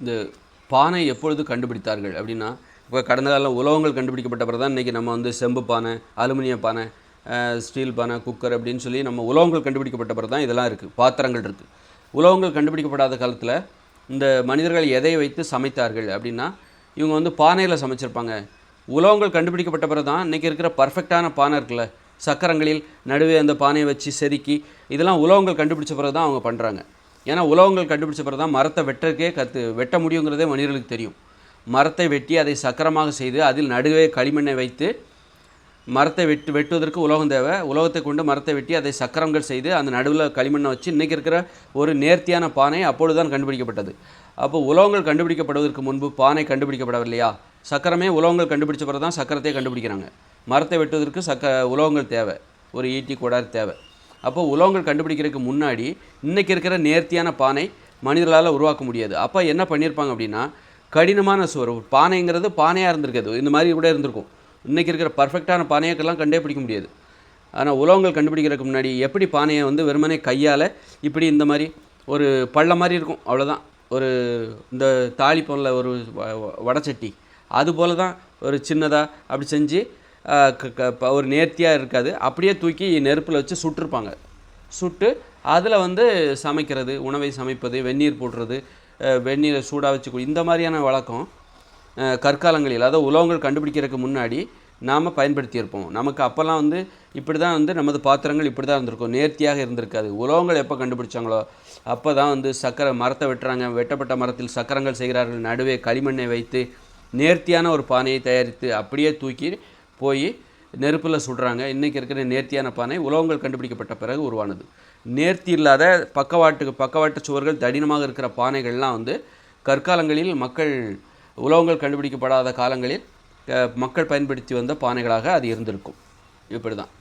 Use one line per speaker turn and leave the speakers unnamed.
இந்த பானை எப்பொழுது கண்டுபிடித்தார்கள் அப்படின்னா இப்போ கடந்த காலம் உலோகங்கள் கண்டுபிடிக்கப்பட்ட பிறகு தான் இன்றைக்கி நம்ம வந்து செம்பு பானை அலுமினிய பானை ஸ்டீல் பானை குக்கர் அப்படின்னு சொல்லி நம்ம உலகங்கள் கண்டுபிடிக்கப்பட்ட பிறகு தான் இதெல்லாம் இருக்குது பாத்திரங்கள் இருக்குது உலோகங்கள் கண்டுபிடிக்கப்படாத காலத்தில் இந்த மனிதர்கள் எதை வைத்து சமைத்தார்கள் அப்படின்னா இவங்க வந்து பானையில் சமைச்சிருப்பாங்க. உலகங்கள் கண்டுபிடிக்கப்பட்ட பிறகு தான் இன்றைக்கி இருக்கிற பர்ஃபெக்டான பானை இருக்குல்ல சக்கரங்களில் நடுவே அந்த பானையை வச்சு செதுக்கி இதெல்லாம் உலகங்கள் கண்டுபிடிச்ச பிறகு தான் அவங்க பண்ணுறாங்க ஏன்னா உலோகங்கள் கண்டுபிடிச்ச பிறகு தான் மரத்தை வெட்டுறக்கே கற்று வெட்ட முடியுங்கிறதே மனிதர்களுக்கு தெரியும். மரத்தை வெட்டி அதை சக்கரமாக செய்து அதில் நடுவே களிமண்ணை வைத்து மரத்தை வெட்டு வெட்டுவதற்கு உலோகம் தேவை. உலோகத்தை கொண்டு மரத்தை வெட்டி அதை சக்கரங்கள் செய்து அந்த நடுவில் களிமண்ணை வச்சு இன்றைக்கி இருக்கிற ஒரு நேர்த்தியான பானை அப்பொழுது தான் கண்டுபிடிக்கப்பட்டது. அப்போ உலோகங்கள் கண்டுபிடிக்கப்படுவதற்கு முன்பு பானை கண்டுபிடிக்கப்படவில்லையா? சக்கரமே உலோகங்கள் கண்டுபிடிச்ச பிறகு தான் சக்கரத்தை கண்டுபிடிக்கிறாங்க. மரத்தை வெட்டுவதற்கு சக்க உலோகங்கள் தேவை. ஒரு ஈட்டி கொடார் தேவை. அப்போ உலோகங்கள் கண்டுபிடிக்கிறதுக்கு முன்னாடி இன்றைக்கி இருக்கிற நேர்த்தியான பானை மனிதர்களால் உருவாக்க முடியாது. அப்போ என்ன பண்ணியிருப்பாங்க அப்படின்னா கடினமான சுவர் பானைங்கிறது பானையாக இருந்திருக்காது. இந்த மாதிரி கூட இருந்திருக்கும். இன்றைக்கி இருக்கிற பர்ஃபெக்டான பானையக்கெல்லாம் கண்டே பிடிக்க முடியாது. ஆனால் உலோகங்கள் கண்டுபிடிக்கிறதுக்கு முன்னாடி எப்படி பானையை வந்து வெறுமனே கையால் இப்படி இந்த மாதிரி ஒரு பள்ளம் மாதிரி இருக்கும் அவ்வளோதான் ஒரு இந்த தாலி போல ஒரு வ- வடச்சட்டி. அது போல தான் ஒரு சின்னதாக அப்படி செஞ்சு ஒரு நேர்த்தியாக இருக்காது. அப்படியே தூக்கி நெருப்பில் வச்சு சுட்டிருப்பாங்க. சுட்டு அதில் வந்து சமைக்கிறது உணவை சமைப்பது வெந்நீர் போடுறது வெந்நீரை சூடாக வச்சு இந்த மாதிரியான வழக்கம் கற்காலங்களில் அதாவது உலகங்கள் கண்டுபிடிக்கிறதுக்கு முன்னாடி நாம் பயன்படுத்தியிருப்போம். நமக்கு அப்போல்லாம் வந்து இப்படி தான் வந்து நமது பாத்திரங்கள் இப்படி தான் இருந்திருக்கும். நேர்த்தியாக இருந்திருக்காது. உலகங்கள் எப்போ கண்டுபிடிச்சாங்களோ அப்போ தான் வந்து சக்கரை மரத்தை வெட்டுறாங்க. வெட்டப்பட்ட மரத்தில் சக்கரங்கள் செய்கிறார்கள். நடுவே களிமண்ணை வைத்து நேர்த்தியான ஒரு பானையை தயாரித்து அப்படியே தூக்கி போய் நெருப்பில் சுடுறாங்க. இன்றைக்கி இருக்கிற நேர்த்தியான பானை உலோகங்கள் கண்டுபிடிக்கப்பட்ட பிறகு உருவானது. நேர்த்தி இல்லாத பக்கவாட்டுக்கு பக்கவாட்டு சுவர்கள் தடினமாக இருக்கிற பானைகள்லாம் வந்து கற்காலங்களில் மக்கள் உலோகங்கள் கண்டுபிடிக்கப்படாத காலங்களில் மக்கள் பயன்படுத்தி வந்த பானைகளாக அது இருந்திருக்கும். இப்படி தான்